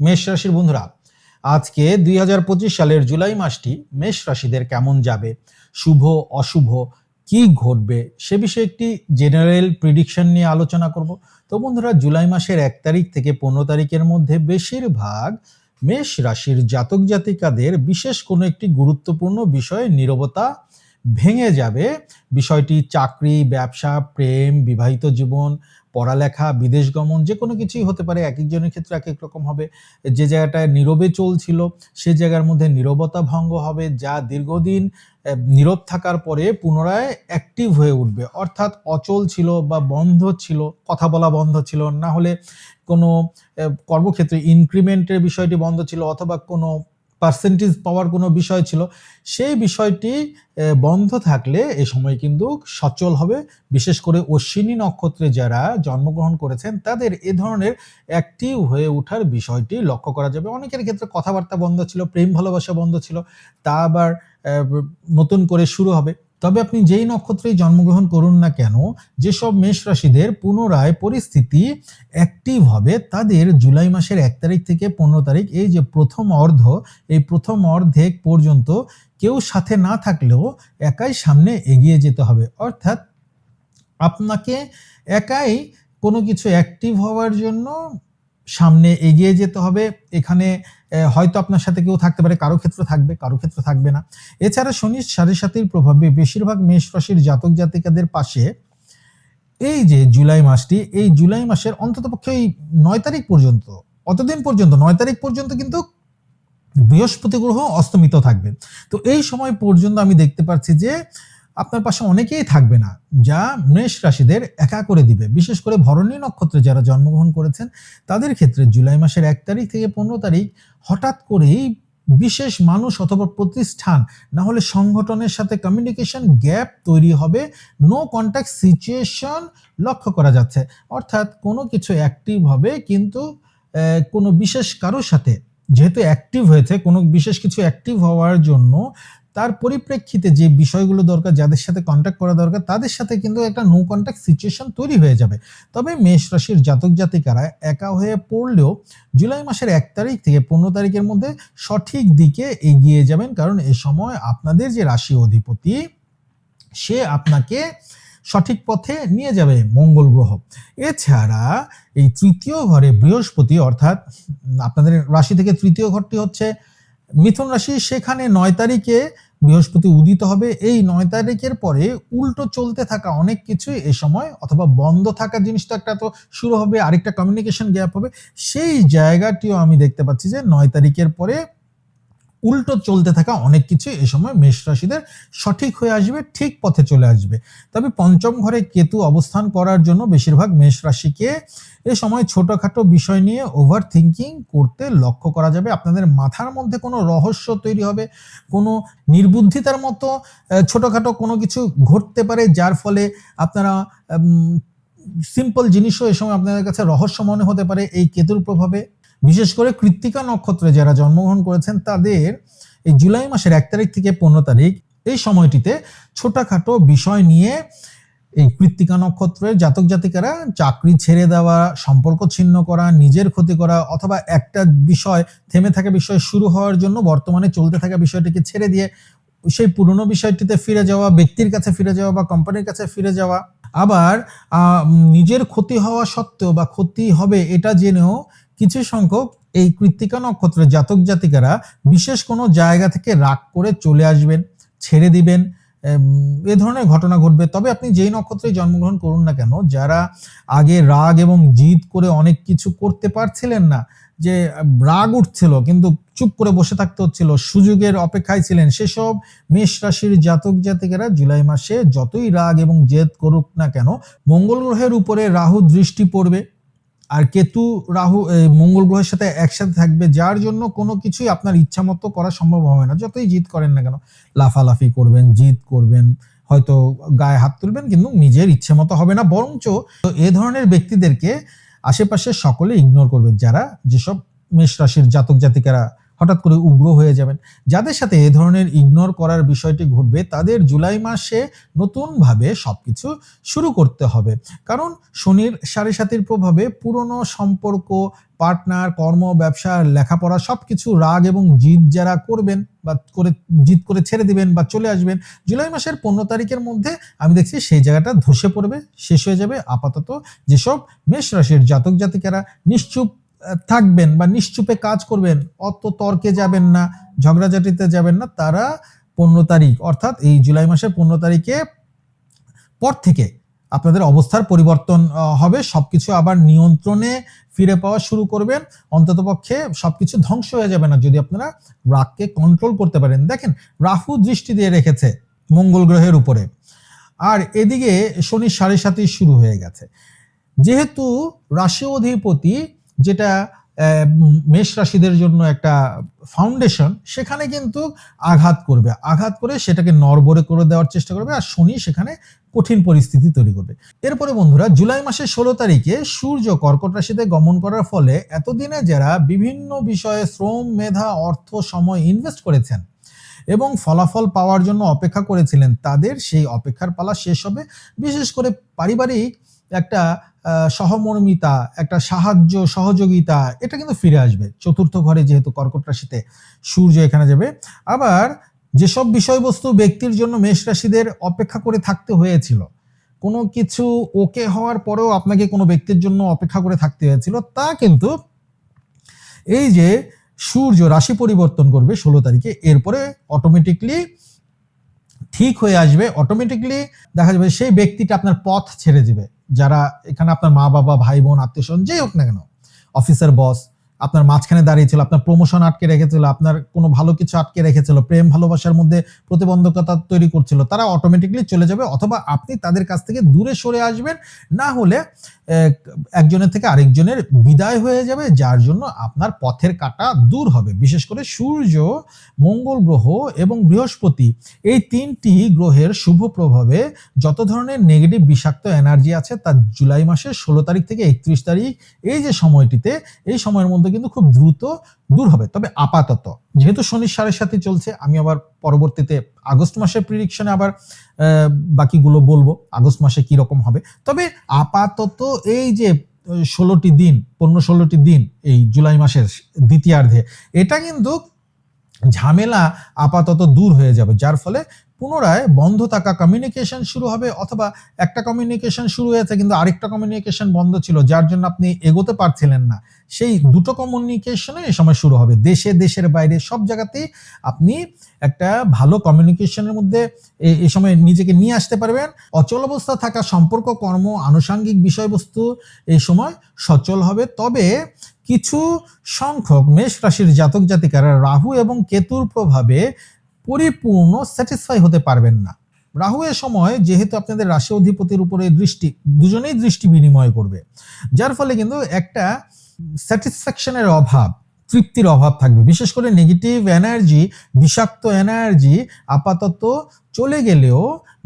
মেষ রাশির বন্ধুরা, আজকে দুই হাজার পঁচিশ সালের জুলাই মাসটি মেষ রাশিদের কেমন যাবে, শুভ, অশুভ, কি ঘটবে সে বিষয়ে একটি জেনারেল প্রিডিকশন নিয়ে আলোচনা করব। তো বন্ধুরা, জুলাই মাসের এক তারিখ থেকে পনেরো তারিখের মধ্যে বেশিরভাগ মেষ রাশির জাতক জাতিকাদের বিশেষ কোনো একটি গুরুত্বপূর্ণ বিষয়ে নীরবতা ভেঙে যাবে। বিষয়টি চাকরি, ব্যবসা, প্রেম, বিবাহিত জীবন, পড়ালেখা, বিদেশ গমন, যে কোনো কিছুই হতে পারে। এক একজনের ক্ষেত্রে এক এক রকম হবে। যে জায়গাটায় নীরবে চলছিল, সে জায়গার মধ্যে নীরবতা ভঙ্গ হবে, যা দীর্ঘদিন নীরব থাকার পরে পুনরায় অ্যাক্টিভ হয়ে উঠবে। অর্থাৎ অচল ছিল বা বন্ধ ছিল, কথা বলা বন্ধ ছিল, না হলে কোনো কর্মক্ষেত্রে ইনক্রিমেন্টের বিষয়টি বন্ধ ছিল, অথবা কোনো পার্সেন্টেজ পাওয়ার কোনো বিষয় ছিল, সেই বিষয়টি বন্ধ থাকলে এ সময় কিন্তু সচল হবে। বিশেষ করে অশ্বিনী নক্ষত্রে যারা জন্মগ্রহণ করেছেন, তাদের এ ধরনের অ্যাক্টিভ হয়ে ওঠার বিষয়টি লক্ষ্য করা যাবে। অনেকের ক্ষেত্রে কথাবার্তা বন্ধ ছিল, প্রেম ভালোবাসা বন্ধ ছিল, তা আবার নতুন করে শুরু হবে। তবে আপনি যেই নক্ষত্রেই জন্মগ্রহণ করুন না কেন, যেসব মেষ রাশিদের পুনরায় পরিস্থিতি অ্যাক্টিভ হবে, তাদের জুলাই মাসের এক তারিখ থেকে পনেরো তারিখ, এই যে প্রথম অর্ধ, এই প্রথম অর্ধেক পর্যন্ত কেউ সাথে না থাকলেও একাই সামনে এগিয়ে যেতে হবে। অর্থাৎ আপনাকে একাই কোনো কিছু অ্যাক্টিভ হওয়ার জন্য সামনে এগিয়ে যেতে হবে। এখানে হয়তো আপনার সাথে কেউ থাকতে পারে, কারও ক্ষেত্রে থাকবে, কারও ক্ষেত্রে থাকবে না। এছাড়া শনির সাড়ে সাতির প্রভাবে বেশিরভাগ মেষ রাশির জাতক জাতিকাদের পাশে এই যে জুলাই মাসটি, এই জুলাই মাসের অন্ততপক্ষে এই নয় তারিখ পর্যন্ত, অতদিন পর্যন্ত, নয় তারিখ পর্যন্ত কিন্তু বৃহস্পতি গ্রহ অস্তমিত থাকবে। তো এই সময় পর্যন্ত আমি দেখতে পাচ্ছি যে আপনার পাশে অনেকেই থাকবে না, যা মেষ রাশিদের একা করে দিবে। বিশেষ করে ভরণী নক্ষত্রে যারা জন্মগ্রহণ করেছেন, তাদের ক্ষেত্রে জুলাই মাসের এক তারিখ থেকে পনেরো তারিখ হঠাৎ করেই বিশেষ মানুষ অথবা প্রতিষ্ঠান, না হলে সংগঠনের সাথে কমিউনিকেশন গ্যাপ তৈরি হবে নো কন্ট্যাক্ট সিচুয়েশন লক্ষ্য করা যাচ্ছে। অর্থাৎ কোনো কিছু অ্যাক্টিভ হবে, কিন্তু কোনো বিশেষ কারোর সাথে, যেহেতু অ্যাক্টিভ হয়েছে, কোনো বিশেষ কিছু অ্যাক্টিভ হওয়ার জন্য তার পরিপ্রেক্ষিতে যে বিষয়গুলো দরকার, যাদের সাথে কন্ট্যাক্ট করা দরকার, তাদের সাথে কিন্তু একটা নো কন্ট্যাক্ট সিচুয়েশন তৈরি হয়ে যাবে। তবে মেষ রাশির জাতক জাতিকারা একা হয়ে পড়লেও জুলাই মাসের এক তারিখ থেকে পনেরো তারিখের মধ্যে সঠিক দিকে এগিয়ে যাবেন। কারণ এ সময় আপনাদের যে রাশি অধিপতি, সে আপনাকে সঠিক পথে নিয়ে যাবে মঙ্গল গ্রহ। এছাড়া এই তৃতীয় ঘরে বৃহস্পতি, অর্থাৎ আপনাদের রাশি থেকে তৃতীয় ঘরটি হচ্ছে মিথুন রাশি, সেখানে নয় তারিখে বৃহস্পতি উদিত হবে। এই নয় তারিখের পরে উল্টো চলতে থাকা অনেক কিছুই এ সময় অথবা বন্ধ থাকা জিনিসটা একটা তো শুরু হবে, আরেকটা কমিউনিকেশন গ্যাপ হবে। সেই জায়গাটিও আমি দেখতে পাচ্ছি যে নয় তারিখের পরে উল্টো চলতে থাকা অনেক কিছু এ সময় মেষ রাশিদের সঠিক হয়ে আসবে, ঠিক পথে চলে আসবে। তবে পঞ্চম ঘরে কেতু অবস্থান করার জন্য বেশিরভাগ মেষ রাশিকে এ সময় ছোটখাটো বিষয় নিয়ে ওভার থিঙ্কিং করতে লক্ষ্য করা যাবে। আপনাদের মাথার মধ্যে কোনো রহস্য তৈরি হবে, কোনো নির্বুদ্ধিতার মতো ছোটখাটো কোনো কিছু ঘটতে পারে যার ফলে আপনারা সিম্পল জিনিসও এ সময় আপনাদের কাছে রহস্য মনে হতে পারে এই কেতুর প্রভাবে। বিশেষ করে কৃত্তিকা নক্ষত্রে যারা জন্মগ্রহণ করেছেন, তাদের এই জুলাই মাসের এক তারিখ থেকে পনেরো তারিখ এই সময়টিতে ছোটখাটো বিষয় নিয়ে এই কৃত্তিকা নক্ষত্রের জাতক জাতিকারা চাকরি ছেড়ে দেওয়া, সম্পর্ক ছিন্ন করা, নিজের ক্ষতি করা অথবা একটা বিষয়, থেমে থাকা বিষয় শুরু হওয়ার জন্য বর্তমানে চলতে থাকা বিষয়টিকে ছেড়ে দিয়ে সেই পুরনো বিষয়টিতে ফিরে যাওয়া, ব্যক্তির কাছে ফিরে যাওয়া বা কোম্পানির কাছে ফিরে যাওয়া। আবার নিজের ক্ষতি হওয়া সত্ত্বেও বা ক্ষতি হবে এটা জেনেও কিছু সংখ্যক এই কৃত্তিকা নক্ষত্রের জাতক জাতিকারা বিশেষ কোনো জায়গা থেকে রাগ করে চলে আসবেন, ছেড়ে দিবেন এ ধরনের ঘটনা ঘটবে। তবে আপনি যেই নক্ষত্রে জন্মগ্রহণ করুন না কেন, যারা আগে রাগ এবং জিদ করে অনেক কিছু করতে পারছিলেন না, যে রাগ উঠছিল, কিন্তু চুপ করে বসে থাকতে হচ্ছিল, সুযোগের অপেক্ষায় ছিলেন, সেসব মেষ রাশির জাতক জাতিকেরা জুলাই মাসে যতই রাগ এবং জেদ করুক না কেন, মঙ্গল গ্রহের উপরে রাহু দৃষ্টি পড়বে। আর কেতু, রাহু মঙ্গল গ্রহের সাথে একসাথে থাকবে, যার জন্য কোনো কিছুই আপনার ইচ্ছা মতো করা সম্ভব হবে না। যতই জিত করেন না কেন, লাফালাফি করবেন, জিত করবেন, হয়তো গায়ে হাত তুলবেন, কিন্তু নিজের ইচ্ছে মতো হবে না। বরঞ্চ এ ধরনের ব্যক্তিদেরকে আশেপাশে সকলে ইগনোর করবে যারা যেসব মেষ রাশির জাতক জাতিকারা হঠাৎ করে উগ্র হয়ে যাবেন। যাদের সাথে এ ধরনের ইগনোর করার বিষয়টি ঘটবে, তাদের জুলাই মাসে নতুনভাবে সব কিছু শুরু করতে হবে। কারণ শনির সাড়ে সাতির প্রভাবে পুরনো সম্পর্ক পার্টনার কর্ম, ব্যবসা, লেখাপড়া সব কিছু রাগ এবং জিদ যারা করবেন বা করে, জিদ করে ছেড়ে দিবেন বা চলে আসবেন, জুলাই মাসের পনেরো তারিখের মধ্যে আমি দেখছি সেই জায়গাটা ধসে পড়বে, শেষ হয়ে যাবে। আপাতত যেসব মেষ রাশির জাতক জাতিকারা নিশ্চুপ থাকবেন বা নিশ্চুপে কাজ করবেন, অত তর্কে যাবেন না, ঝগড়াঝাটিতে যাবেন না, তারা পনেরো তারিখ, অর্থাৎ এই জুলাই মাসের পনেরো তারিখে পর থেকে আপনাদের অবস্থার পরিবর্তন হবে, সবকিছু আবার নিয়ন্ত্রণে ফিরে পাওয়া শুরু করবেন, অন্ততপক্ষে সবকিছু ধ্বংস হয়ে যাবে না, যদি আপনারা রাগকে কন্ট্রোল করতে পারেন। দেখেন, রাহু দৃষ্টি দিয়ে রেখেছে মঙ্গল গ্রহের উপরে। আর এদিকে শনি সাড়ে সাতই শুরু হয়ে গেছে। যেহেতু রাশি অধিপতি যেটা মেষ রাশিদের জন্য একটা ফাউন্ডেশন সেখানে কিন্তু আঘাত করবে। আঘাত করে সেটাকে নরবরে করে দেওয়ার চেষ্টা করবে আর শনি সেখানে কঠিন পরিস্থিতি তৈরি করবে। এরপরে বন্ধুরা, জুলাই মাসের ষোলো তারিখে সূর্য কর্কট রাশিতে গমন করার ফলে এতদিনে যারা বিভিন্ন বিষয়ে শ্রম, মেধা, অর্থ, সময় ইনভেস্ট করেছেন এবং ফলাফল পাওয়ার জন্য অপেক্ষা করেছিলেন, তাদের সেই অপেক্ষার পালা শেষ হবে। বিশেষ করে পারিবারিক একটা সহমর্মিতা, একটা সাহায্য, সহযোগিতা, এটা কিন্তু ফিরে আসবে। চতুর্থ ঘরে যেহেতু কর্কট রাশিতে সূর্য এখানে যাবে। আবার যেসব বিষয়বস্তু ব্যক্তির জন্য মেষ রাশিদের অপেক্ষা করে থাকতে হয়েছিল, কোনো কিছু ওকে হওয়ার পরেও আপনাকে কোনো ব্যক্তির জন্য অপেক্ষা করে থাকতে হয়েছিল, তা কিন্তু এই যে সূর্য রাশি পরিবর্তন করবে ষোলো তারিখে, এরপরে অটোমেটিকলি ঠিক হয়ে আসবে অটোমেটিকলি দেখা যাবে সেই ব্যক্তিটা আপনার পথ ছেড়ে দিবে। যারা এখানে আপনার মা বাবা ভাই বোন আত্মীয় স্বজন যেই হোক না কেন অফিসার বস আপনার মাঝখানে দাঁড়িয়েছিল, আপনার প্রমোশন আটকে রেখেছিল, আপনার কোনো ভালো কিছু আটকে রেখেছিল, প্রেম ভালোবাসার মধ্যে প্রতিবন্ধকতা তৈরি করছিল, তারা অটোমেটিকলি চলে যাবে অথবা আপনি তাদের কাছ থেকে দূরে সরে আসবেন, না হলে একজনের থেকে আরেকজনের বিদায় হয়ে যাবে, যার জন্য আপনার পথের কাটা দূর হবে। বিশেষ করে সূর্য, মঙ্গল গ্রহ এবং বৃহস্পতি, এই তিনটি গ্রহের শুভ প্রভাবে যত ধরনের নেগেটিভ বিষাক্ত এনার্জি আছে, তা জুলাই মাসের ষোলো তারিখ থেকে একত্রিশ তারিখ, এই যে সময়টিতে, এই সময়ের মধ্যে কিন্তু খুব দ্রুত দূর হবে। তবে আপাতত, যেহেতু শনির সাড়ে সাথে চলছে, আমি আবার পরবর্তীতে আগস্ট মাসের প্রিডিকশনে আবার বাকিগুলো বলব, আগস্ট মাসে কি রকম হবে। তবে আপাতত এই যে, ষোলোটি দিন, পনেরো ষোলোটি দিন, এই জুলাই মাসের দ্বিতীয়ার্ধে, এটা কিন্তু ঝামেলা আপাতত দূর হয়ে যাবে, যার ফলে পুনরায় বন্ধ থাকা কমিউনিকেশন শুরু হবে অথবা একটা কমিউনিকেশন শুরু হয়েছে কিন্তু আরেকটা কমিউনিকেশন বন্ধ ছিল, যার জন্য আপনি এগোতে পারছিলেন না। সেই দুটো কমিউনিকেশনে এই সময় শুরু হবে। দেশে, দেশের বাইরে সব জায়গাতেই আপনি একটা ভালো কমিউনিকেশনের মধ্যে এ- সময় নিজেকে নিয়ে আসতে পারবেন। অচল অবস্থা থাকা সম্পর্ক, কর্ম, আনুষাঙ্গিক বিষয়বস্তু এই সময় সচল হবে। তবে কিছু সংখ্যক মেষ রাশির জাতক জাতিকারা রাহু এবং কেতুর প্রভাবে পরিপূর্ণ স্যাটিসফাই হতে পারবেন না। রাহু এ সময় যেহেতু আপনাদের রাশি অধিপতির উপরে দৃষ্টি, দুজনেই দৃষ্টি বিনিময় করবে। যার ফলে কিন্তু একটা স্যাটিসফ্যাকশনের অভাব তৃপ্তির অভাব থাকবে। বিশেষ করে নেগেটিভ এনার্জি বিষাক্ত এনার্জি আপাতত চলে গেলেও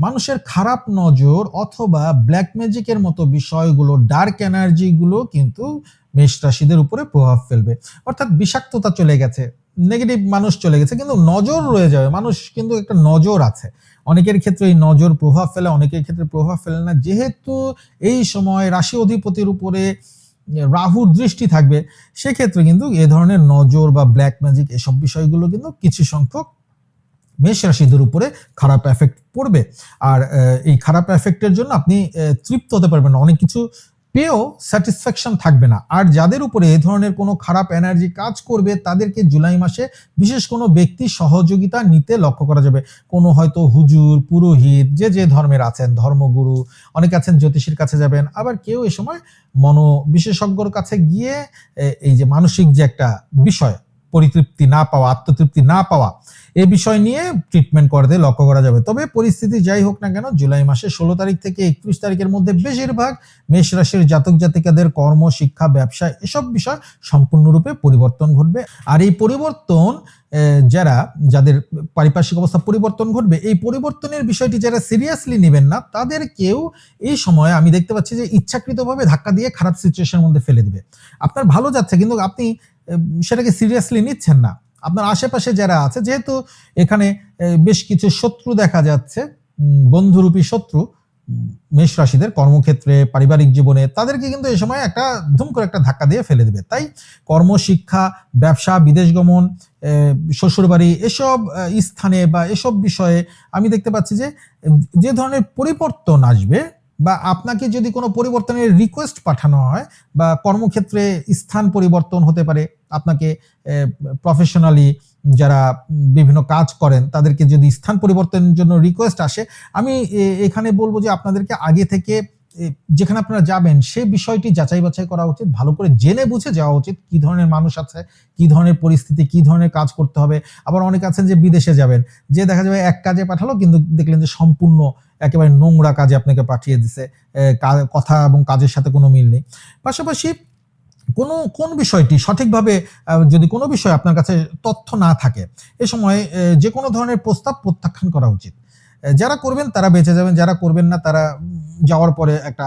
মানুষের খারাপ নজর অথবা ব্ল্যাক ম্যাজিকের মতো বিষয়গুলো ডার্ক এনার্জিগুলো কিন্তু মেষ রাশিদের উপরে প্রভাব ফেলবে। অর্থাৎ বিষাক্ততা চলে গেছে নেগেটিভ মানুষ চলে গেছে, কিন্তু নজর রয়ে যাবে। মানুষ কিন্তু একটা নজর আছে। অনেকের ক্ষেত্রে এই নজর প্রভাব ফেলে, অনেকের ক্ষেত্রে প্রভাব ফেলে না। যেহেতু এই সময় রাশি অধিপতির উপরে রাহুর দৃষ্টি থাকবে, সেক্ষেত্রে কিন্তু এ ধরনের নজর বা ব্ল্যাক ম্যাজিক এসব বিষয়গুলো কিন্তু কিছু সংখ্যক মেষ রাশিদের উপরে খারাপ এফেক্ট পড়বে। আর এই খারাপ এফেক্টের জন্য আপনি তৃপ্ত হতে পারবেন অনেক কিছু পেয়েও স্যাটিসফ্যাকশন থাকবে না। আর যাদের উপরে এ ধরনের কোনো খারাপ এনার্জি কাজ করবে, তাদেরকে জুলাই মাসে বিশেষ কোনো ব্যক্তি সহযোগিতা নিতে লক্ষ্য করা যাবে। কোনো হয়তো হুজুর, পুরোহিত, যে যে ধর্মের আছেন, ধর্মগুরু, অনেকে আছেন জ্যোতিষীর কাছে যাবেন, আবার কেউ এ সময় মনো বিশেষজ্ঞর কাছে গিয়ে এই যে মানসিক যে একটা বিষয় পরিতৃপ্তি না পাওয়া, আত্মতৃপ্তি না পাওয়া এই বিষয় নিয়ে ট্রিটমেন্ট করাতে লক্ষ্য করা যাবে। তবে পরিস্থিতি যাই হোক না কেন, জুলাই মাসের ষোলো তারিখ থেকে একত্রিশ তারিখের মধ্যে বেশিরভাগ মেষ রাশির জাতক জাতিকাদের কর্ম, শিক্ষা, ব্যবসা এসব বিষয় সম্পূর্ণরূপে পরিবর্তন ঘটবে। আর এই পরিবর্তন যারা, যাদের পারিপার্শ্বিক অবস্থা পরিবর্তন ঘটবে, এই পরিবর্তনের বিষয়টি যারা সিরিয়াসলি নেবেন না, তাদের কেউ এই সময় আমি দেখতে পাচ্ছি যে ইচ্ছাকৃতভাবে ধাক্কা দিয়ে খারাপ সিচুয়েশনের মধ্যে ফেলে দিবে। আপনার ভালো যাচ্ছে, কিন্তু আপনি সেটাকে সিরিয়াসলি নিচ্ছেন না। আপনার আশেপাশে যারা আছে, যেহেতু এখানে বেশ কিছু শত্রু দেখা যাচ্ছে বন্ধুরূপী শত্রু মেষ রাশিদের কর্মক্ষেত্রে, পারিবারিক জীবনে, তাদেরকে কিন্তু এই সময় একটা ধুম করে একটা ধাক্কা দিয়ে ফেলে দেবে। তাই কর্ম শিক্ষা ব্যবসা, বিদেশ গমন শ্বশুরবাড়ি, এসব স্থানে বা এসব বিষয়ে আমি দেখতে পাচ্ছি যে যে ধরনের পরিবর্তন আসবে বা আপনাকে যদি কোনো পরিবর্তনের রিকোয়েস্ট পাঠানো হয় বা কর্মক্ষেত্রে স্থান পরিবর্তন হতে পারে, আপনাকে প্রফেশনালি যারা বিভিন্ন কাজ করেন, তাদেরকে যদি স্থান পরিবর্তনের জন্য রিকোয়েস্ট আসে, আমি এখানে বলব যে আপনাদেরকে আগে থেকে যেখানে আপনারা যাবেন, সে বিষয়টি যাচাই বাছাই করা উচিত, ভালো করে জেনে বুঝে যাওয়া উচিত কি ধরনের মানুষ আছে, কি ধরনের পরিস্থিতি, কি ধরনের কাজ করতে হবে। আবার অনেক আছেন যে বিদেশে যাবেন, যে দেখা যাবে এক কাজে পাঠালো, কিন্তু দেখলেন যে সম্পূর্ণ একেবারে নোংরা কাজে আপনাকে পাঠিয়ে দিছে কথা এবং কাজের সাথে কোনো মিল নেই। পাশাপাশি কোনো, কোন বিষয়টি সঠিকভাবে যদি কোনো বিষয় আপনার কাছে তথ্য না থাকে, এ সময় যে কোনো ধরনের প্রস্তাব প্রত্যাখ্যান করা উচিত। যারা করবেন তারা বেঁচে যাবেন, যারা করবেন না তারা যাওয়ার পরে একটা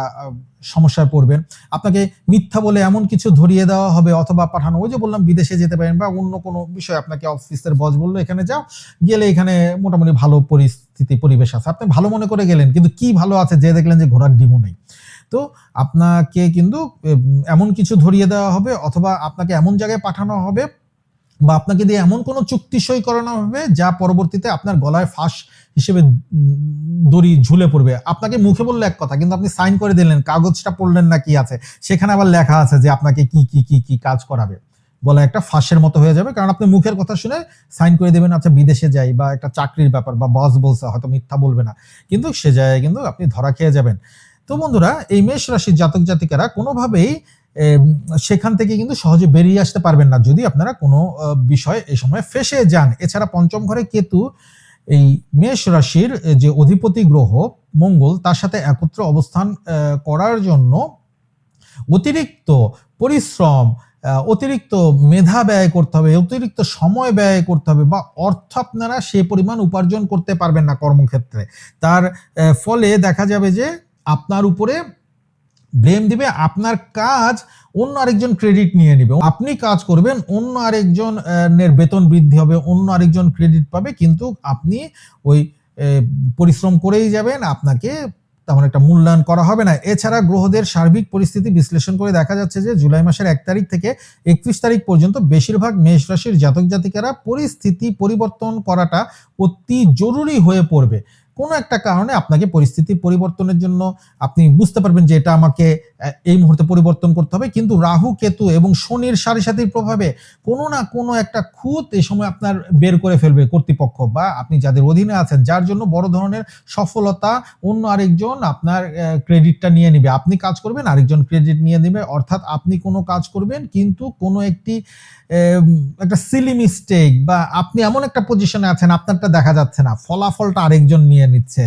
সমস্যায় পড়বেন। আপনাকে মিথ্যা বলে এমন কিছু ধরিয়ে দেওয়া হবে অথবা পাঠানো, ওই যে বললাম বিদেশে যেতে পারেন বা অন্য কোনো বিষয় আপনাকে অফিসের বস বলল, এখানে যাও। গেলে এখানে মোটামুটি ভালো পরিস্থিতি, পরিবেশ আছে। আপনি ভালো মনে করে গেলেন, কিন্তু কি ভালো আছে যে দেখলেন যে ঘোড়ার ডিমও নেই। তো আপনাকে কিন্তু এমন কিছু ধরিয়ে দেওয়া হবে অথবা আপনাকে এমন জায়গায় পাঠানো হবে বা আপনাকে দিয়ে এমন কোনো চুক্তি সই করানো হবে যা পরবর্তীতে আপনার গলায় ফাঁস হিসেবে দড়ি ঝুলে পড়বে। আপনাকে মুখে বললে এক কথা, কিন্তু আপনি সাইন করে দিলেন, কাগজটা পড়লেন না কি আছে? সেখানে আবার লেখা আছে যে আপনাকে কি কি কি কি কাজ করাবে। বলা একটা ফাঁসের মতো হয়ে যাবে, কারণ আপনি মুখের কথা শুনে সাইন করে দেবেন আচ্ছা বিদেশে যাই বা একটা চাকরির ব্যাপার বা বস বলছে, হয়তো মিথ্যা বলবে না। কিন্তু সে জায়গায় কিন্তু আপনি ধরা খেয়ে যাবেন। তো বন্ধুরা, এই মেষ রাশির জাতক জাতিকারা কোনোভাবেই সেখান থেকে কিন্তু সহজে বেরিয়ে আসতে পারবেন না যদি আপনারা কোনো বিষয় এই সময় ফেসে যান। এছাড়া পঞ্চম ঘরে কেতু, এই মেষ রাশির যে অধিপতি গ্রহ, মঙ্গল, তার সাথে একত্র অবস্থান করার জন্য অতিরিক্ত পরিশ্রম অতিরিক্ত মেধা ব্যয় করতে হবে, অতিরিক্ত সময় ব্যয় করতে হবে বা অর্থ আপনারা সে পরিমাণ উপার্জন করতে পারবেন না কর্মক্ষেত্রে। তার ফলে দেখা যাবে যে আপনার উপরে ব্লেম দিবে, আপনার কাজ অন্য আরেকজন ক্রেডিট নিয়ে নিবে। আপনি কাজ করবেন, অন্য আরেকজন এর বেতন বৃদ্ধি হবে, অন্য আরেকজন ক্রেডিট পাবে, কিন্তু আপনি ওই পরিশ্রম করেই যাবেন, আপনাকে তেমন একটা মূল্যায়ন করা হবে না। এছাড়া গ্রহদের সার্বিক পরিস্থিতি বিশ্লেষণ করে দেখা যাচ্ছে যে, জুলাই মাসের এক তারিখ থেকে একত্রিশ তারিখ পর্যন্ত বেশিরভাগ মেষ রাশির জাতক জাতিকারা পরিস্থিতি পরিবর্তন করাটা অতি জরুরি হয়ে পড়বে। কোনো একটা কারণে আপনাকে পরিস্থিতি পরিবর্তনের জন্য আপনি বুঝতে পারবেন যে এটা আমাকে এই মুহূর্তে পরিবর্তন করতে হবে। কিন্তু রাহু, কেতু এবং শনির সারি সাথীর প্রভাবে কোনো না কোনো একটা খুঁত এই সময় আপনার বের করে ফেলবে কর্তৃপক্ষ বা আপনি যাদের অধীনে আছেন, যার জন্য বড় ধরনের সফলতা অন্য আরেকজন আপনার ক্রেডিটটা নিয়ে নেবে। আপনি কাজ করবেন, আরেকজন ক্রেডিট নিয়ে নেবে। অর্থাৎ আপনি কোনো কাজ করবেন, কিন্তু কোনো একটি একটা সিলি মিস্টেক বা আপনি এমন একটা পজিশনে আছেন, আপনারটা দেখা যাচ্ছে না, ফলাফলটা আরেকজন নিয়ে নিচ্ছে।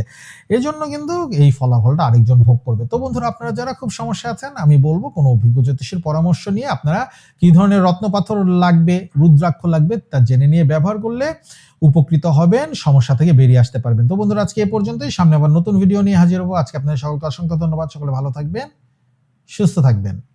এই জন্য কিন্তু এই ফলাফলটা আরেকজন ভোগ করবে। তো বন্ধুরা, আপনারা যারা খুব সমস্যা আছেন, আমি বলব কোনো অভিজ্ঞ জ্যোতিষীর পরামর্শ নিয়ে আপনারা কি ধরনের রত্নপাথর লাগবে, রুদ্রাক্ষ লাগবে, তা জেনে নিয়ে ব্যবহার করলে উপকৃত হবেন, সমস্যা থেকে বেরিয়ে আসতে পারবেন। তো বন্ধুরা, আজকে এ পর্যন্তই। সামনে আবার নতুন ভিডিও নিয়ে হাজির হব। আজকে আপনাদের সকলকে অসংখ্য ধন্যবাদ। সকলে ভালো থাকবেন, সুস্থ থাকবেন।